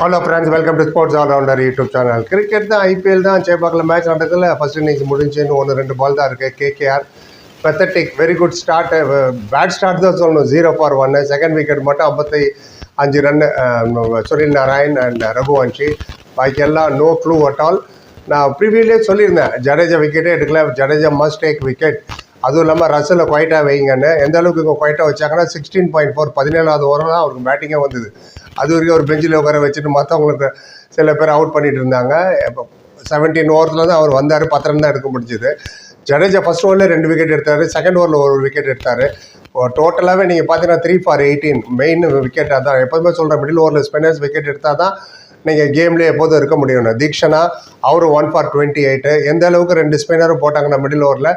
Hello friends welcome to sports allrounder YouTube channel cricket தான் IPL தான் சேப்பாக்கில் match நடக்கல. ஃபஸ்ட் இன்னிங்ஸ் முடிஞ்சுன்னு ஒன்று ரெண்டு பால் தான் இருக்குது KKR pathetic very good start bad start தான் சொல்லணும். ஜீரோ ஃபார் ஒன்று செகண்ட் விக்கெட் மட்டும் ஐம்பத்தி அஞ்சு ரன்னு சுனில் நாராயண் அண்ட் ரகுவன்ஷி. பாக்கி எல்லாம் நோ க்ளூ அட் ஆல் நான் ப்ரீவியஸ்லேயே சொல்லியிருந்தேன் ஜடேஜா விக்கெட்டே எடுக்கல. ஜடேஜா மஸ்ட் டேக் விக்கெட் அதுவும் இல்லாமல் ரசலில் குவைட்டாக வைங்கன்னு எந்த அளவுக்கு இங்கே குவைட்டாக வச்சாங்கன்னா சிக்ஸ்டீன் பாயிண்ட் ஃபோர் பதினேழாவது ஓரம் தான் அவருக்கு பேட்டிங்கே வந்தது. அது வரைக்கும் ஒரு பெஞ்சில் உட்கார வச்சுட்டு மற்றவங்களுக்கு சில பேர் அவுட் பண்ணிட்டு இருந்தாங்க. இப்போ செவன்டீன் ஓவரில் தான் அவர் வந்தார் பத்து ரன் தான் எடுக்க முடிஞ்சது. ஜடேஜா ஃபர்ஸ்ட் ஓவரில் ரெண்டு விக்கெட் எடுத்தார் செகண்ட் ஓவரில் ஒரு விக்கெட் எடுத்தார். டோட்டலாகவே நீங்கள் பார்த்தீங்கன்னா த்ரீ ஃபார் எயிட்டீன் மெயின் விக்கெட்டாக தான் எப்போதுமே சொல்கிறேன் மிடில் ஓவரில் ஸ்பின்னர்ஸ் விக்கெட் எடுத்தால் தான் நீங்கள் கேம்லேயே எப்போதும் இருக்க முடியும். தீக்ஷனா அவரும் ஒன் ஃபார் டுவெண்ட்டி எயிட்டு எந்த அளவுக்கு ரெண்டு ஸ்பின்னரும் போட்டாங்கன்னா மிடில் ஓவரில்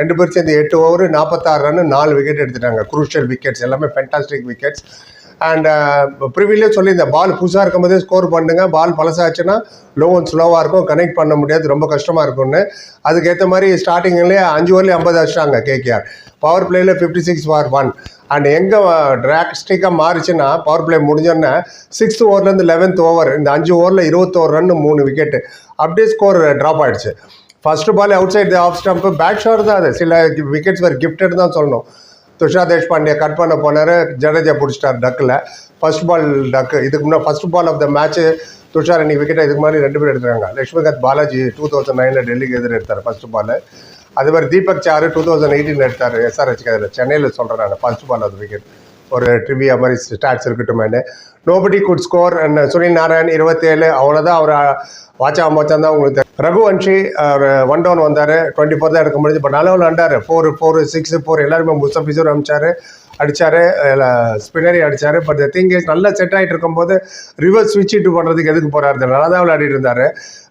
ரெண்டு பேரும் சேர்ந்து எட்டு ஓவர் நாற்பத்தாறு ரன்னு நாலு விக்கெட் எடுத்துட்டாங்க. குரூஷியல் விக்கெட்ஸ் எல்லாமே ஃபென்டாஸ்டிக் விக்கெட்ஸ் அண்ட் ப்ரிவிலே சொல்லியிருந்தேன் பால் புதுசாக இருக்கும் போதே ஸ்கோர் பண்ணுங்க. பால் பழசாச்சுன்னா லோ அண்ட் ஸ்லோவாக இருக்கும். கனெக்ட் பண்ண முடியாது. ரொம்ப கஷ்டமாக இருக்கும்னு. அதுக்கேற்ற மாதிரி ஸ்டார்டிங்லேயே அஞ்சு ஓவர்லேயே ஐம்பது அடிச்சிட்டாங்க KKR power பிளேயில் fifty six for one and எங்கே டிராக்ஸ்டிக்காக மாறிச்சுன்னா பவர் பிளே முடிஞ்சோடனே சிக்ஸ்த் ஓவர்லேருந்து லெவன்த் ஓவர் இந்த அஞ்சு ஓவரில் இருபத்தோரு ரன் மூணு விக்கெட்டு அப்படியே ஸ்கோர் ட்ராப் ஆகிடுச்சு first ball outside off stump back short தான் அது. சில விக்கெட்ஸ் வேறு கிஃப்டட் தான் சொல்லணும். துஷார் தேஷ்பாண்டே கட் பண்ண போனார். ஜடேஜா பிடிச்சிட்டார் டக்கில் ஃபர்ஸ்ட் பால் டக்கு இதுக்கு முன்னாடி first ball of the match Tushar இன்னைக்கு விக்கெட்டை இதுக்கு முன்னாடி ரெண்டு பேர் எடுத்துருக்காங்க. லட்சுமிகாந்த் பாலாஜி டூ தௌசண்ட் நைனில் டெல்லிக்கு எதிர் எடுத்தார் ஃபர்ஸ்ட் பால் அதே மாதிரி Deepak Chahar two thousand eighteen எடுத்தார். எஸ்ஆர்ஹெச் அதில் சென்னையில் சொல்கிறேன் நான் ஃபர்ஸ்ட் பால் ஆஃப் விக்கெட் ஒரு ட்ரிவியா மாதிரி stats இருக்கட்டுமேனு nobody good score and Sunil Narayan இருபத்தேழு. அவ்வளோதான் அவர் வாட்சா மோச்சம் தான் உங்களுக்கு ரகுவன்ஷி அவர் ஒன் டவுன் வந்தார். டுவெண்ட்டி ஃபோர் தான் எடுக்க முடியுது. இப்போ நல்ல விளாண்டார் ஃபோர் ஃபோர் சிக்ஸ் ஃபோர் எல்லாருமே முஸ்தபிசூர் அமிச்சார். அடித்தார் ஸ்பின்னரி அடித்தார் பட் திங் இஸ் நல்லா செட் ஆகிட்டு இருக்கும்போது ரிவர்ஸ் ஸ்விட்ச் இட்டு பண்ணுறதுக்கு எதுக்கு போகிறாரு நல்லா தான் விளையாடிட்டு இருந்தார்.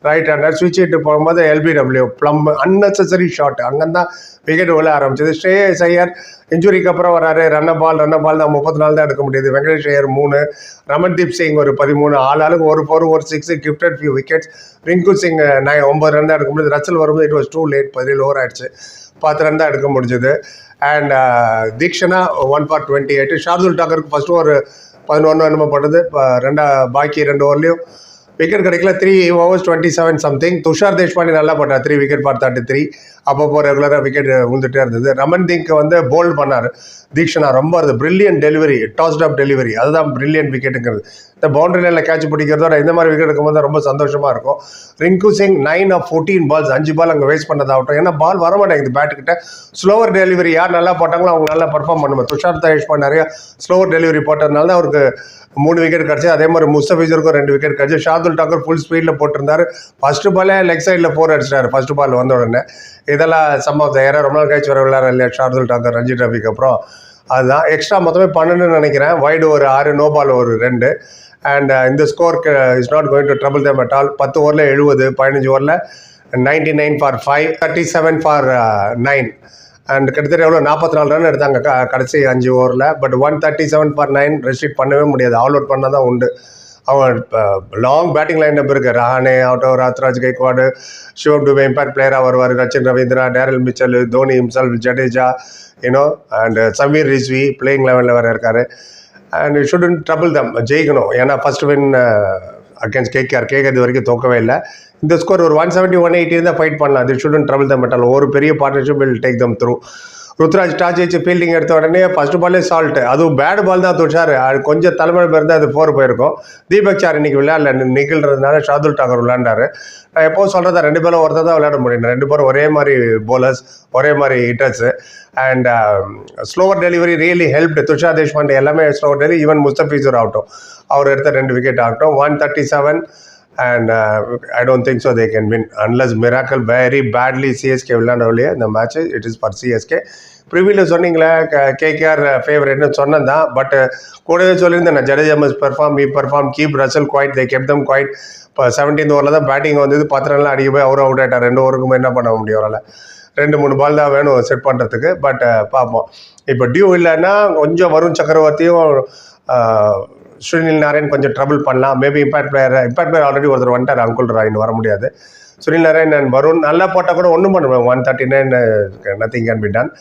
ரைட் ஹேண்டர் ஸ்விட்ச் இட்டு போகும்போது எல்பிடபிள்யூ ப்ளம் அன்னெசரி ஷாட் அங்கேருந்தான் விக்கெட் விழ ஆரம்பிச்சது. ஸ்ரேயஸ் ஐயர் இன்ஜுரிக்கு அப்புறம் வராரு. ரன்ன பால் ரன்ன பால் தான் முப்பத்தி நாலு தான் எடுக்க முடியுது. வெங்கடேஷ் ஐயர் மூணு ரமன்தீப் சிங் ஒரு பதிமூணு ஆள் ஆளுக்கு ஒரு ஃபோர் ஒரு six gifted few wickets Rinku Singh நை ஒன்பது ரன் தான் எடுக்க முடியுது. ரச்சல் வரும்போது இட் வாஸ் டூ லேட் பதினேழு ஓவர் ஆயிடுச்சு. பத்து ரன் தான் எடுக்க முடிஞ்சது. And uh, Theekshana one for twenty eight Shardul டாக்கருக்கு first over பதினொன்று என்னமோ பண்ணுது இப்போ ரெண்டா பாக்கி ரெண்டு ஓவர்லேயும். விக்கெட் கிடைக்கல. Three overs twenty seven something Tushar Deshpande நல்லா பண்ணார் three wicket for thirty three அப்பப்போ ரெகுலராக விக்கெட் விழுந்துட்டே இருந்தது. ரமன் திங்க் வந்து போல்ட் பண்ணார். தீக்ஷனா ரொம்ப அது brilliant delivery tossed off delivery அதுதான் பிரில்லியன்ட் விக்கெட்டுங்கிறது இந்த பவுண்டரி லைனில் கேட்ச் பிடிக்கிறதோட இந்த மாதிரி விக்கெட் எடுக்கும்போது ரொம்ப சந்தோஷமாக இருக்கும். Rinku Singh nine of fourteen balls அஞ்சு பால் அங்கே வேஸ்ட் பண்ணதாகட்டும். ஏன்னா பால் வர மாட்டேங்குது பேட்டுக்கிட்ட ஸ்லோவர் டெலிவரி யார் நல்லா போட்டாங்களோ அவங்க நல்லா பர்ஃபார்ம் பண்ணுவோம் துஷார் தேஷ்பாண்ட் நிறைய ஸ்லோவர் டெலிவரி போட்டதுனால தான் அவருக்கு மூணு விக்கெட் கிடச்சி. அதே மாதிரி முஸ்தபிசருக்கும் ரெண்டு விக்கெட் கிடச்சி. ஷாதுல் டாக்கர் ஃபுல் ஸ்பீடில் போட்டிருந்தார். ஃபர்ஸ்ட் பாலே லெக் சைடில் ஃபோர் அடிச்சிட்டாரு ஃபர்ஸ்ட் பால் வந்த உடனே. இதெல்லாம் சம்பவத்தை யாராவது ரொம்ப நாள் கழிச்சு வர விளையாட இல்லையா? ஷார்துல் அந்த ரஞ்சி டிராஃபிக் அப்புறம் அதுதான். எக்ஸ்ட்ரா மொத்தமே பன்னெண்டுன்னு நினைக்கிறேன். வைடு ஒரு ஆறு நோ பால் ஒரு ரெண்டு. அண்ட் uh, இந்த ஸ்கோர்க்கு is not going to trouble them at all பத்து ஓவரில் எழுபது பதினஞ்சு ஓவரில் ninety nine for five thirty seven for nine and கிட்டத்தட்ட எவ்வளோ நாற்பத்தி நாலு ரன் எடுத்தாங்க. க- கடைசி அஞ்சு ஓவரில் but one thirty seven for nine restrict பண்ணவே முடியாது. ஆல் அவுட் பண்ணால் தான் உண்டு. அவன் லாங் பேட்டிங் லைன் அப் இருக்கு. ரஹானே ஆட்டோ ராத்ராஜ் கைக்வாடு ஷிவம் டுபே இம்பாக்ட் பிளேயராக வருவார். Rachin Ravindra Daryl Mitchell Dhoni இம்சல் Jadeja you know and Sameer Rizvi playing லெவலில் வேறு இருக்கார். அண்ட் ஷுடன் ட்ரபிள் தம் ஜெயிக்கணும். ஏன்னா first win against KKR KKR இது வரைக்கும் தோக்கவே இல்லை. இந்த ஸ்கோர் ஒரு ஒன் செவன்ட்டி ஒன் எயிட்டி இருந்தால் ஃபைட் பண்ணலாம். அது ஷுடன் ட்ரபிள் தம் மெட்டல் ஒரு பெரிய partnership will take them through Ruturaj toss வச்சு ஃபீல்டிங் எடுத்த உடனே ஃபர்ஸ்ட் பாலே சால்ட் அதுவும் பேட் பால் தான் துஷார் அது கொஞ்சம் தலைமை இருந்தால் அது ஃபோர் போயிருக்கும். தீபக் சார் இன்னைக்கு விளையாடல. நிகழ்றதுனால ஷாதுல் டாகர் விளையாண்டாரு. நான் எப்போவும் சொல்கிறதா ரெண்டு பேரும் ஒருத்தர் தான் விளையாட முடியும். ரெண்டு பேரும் ஒரே மாதிரி போலர்ஸ் ஒரே மாதிரி hitters and slower delivery really helped Tushar Deshpande எல்லாமே ஸ்லோவர் டெலிவரி ஈவன் முஸ்தபிசூர் ஆகட்டும். அவர் எடுத்த ரெண்டு விக்கெட் ஆகட்டும். One thirty seven and I don't think so they can win unless miracle very badly CSK விளையாடவில்லையே இந்த match it is for CSK ப்ரிவியூவில் சொன்னீங்களே KKR ஃபேவரட்னு சொன்னது தான் but uh, கூடவே சொல்லியிருந்தேன் நான் Jadeja miss perform me perform keep Russell quiet they kept them quiet இப்போ seventeenth ஓவரில் தான் பேட்டிங் வந்தது பத்து ரன்லாம் அடிக்க போய் அவரும் அவுட் ஆகிட்டார் ரெண்டு ஓவருக்கும் என்ன பண்ண முடியும் அவரால்? ரெண்டு மூணு பால் தான் வேணும் செட் பண்ணுறதுக்கு பட் uh, பார்ப்போம். இப்போ டியூ இல்லைன்னா கொஞ்சம் வருண் சக்கரவர்த்தியும் uh, சுனில் நாராயண் கொஞ்சம் ட்ரபிள் பண்ணலாம் maybe impact player impact player already ஒருத்தர் வந்துட்டார் அங்குல் ராயின் வர முடியாது. சுனில் நாராயண் அண்ட் வருண் நல்லா போட்டால் கூட ஒன்றும் பண்ணுவேன் one thirty nine nothing can be done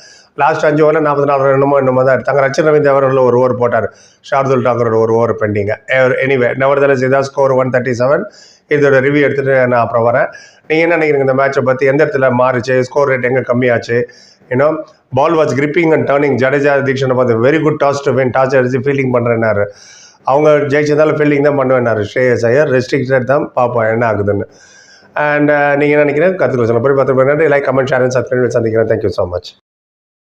last அஞ்சு ஓவரில் நாற்பத்தி நாலு என்னமோ என்னமோ தான் எடுத்தாங்க ரச்சன் ரவீந்திர அவர்கள் ஒரு ஓவர் போட்டார். ஷார்துல் டாக்கரோட ஒரு ஓவர் பெண்டிங்க எனிவே நவர்தலஸ் இதான் ஸ்கோர் ஒன் தேர்ட்டி செவன் இதோட ரிவ்யூ எடுத்துகிட்டு நான் அப்புறம் வரேன். நீங்கள் என்ன நினைக்கிறீங்க இந்த மேட்சை பற்றி எந்த இடத்துல மாறுச்சு? ஸ்கோர் ரேட் எங்கே கம்மியாச்சு? You know ball was gripping and turning Jadeja தீக்ஷனை பார்த்து very good toss to win toss அடிச்சு ஃபீல்டிங் பண்ணுறேன்னாரு அவங்க ஜெயிச்சதால ஃபீல்டிங் தான் பண்ணுவேன்னாரு. ஸ்ரேயஸ் ஐயர் ரெஸ்ட்ரிக்டட் தான் பார்ப்போம் என்ன ஆகுதுன்னு. அண்ட் uh, நீங்கள் நினைக்கிறேன் கற்றுக்கலாம் சொல்லுங்கள் போய் பார்த்து like comment share and subscribe சந்திக்கிறேன். Thank you so much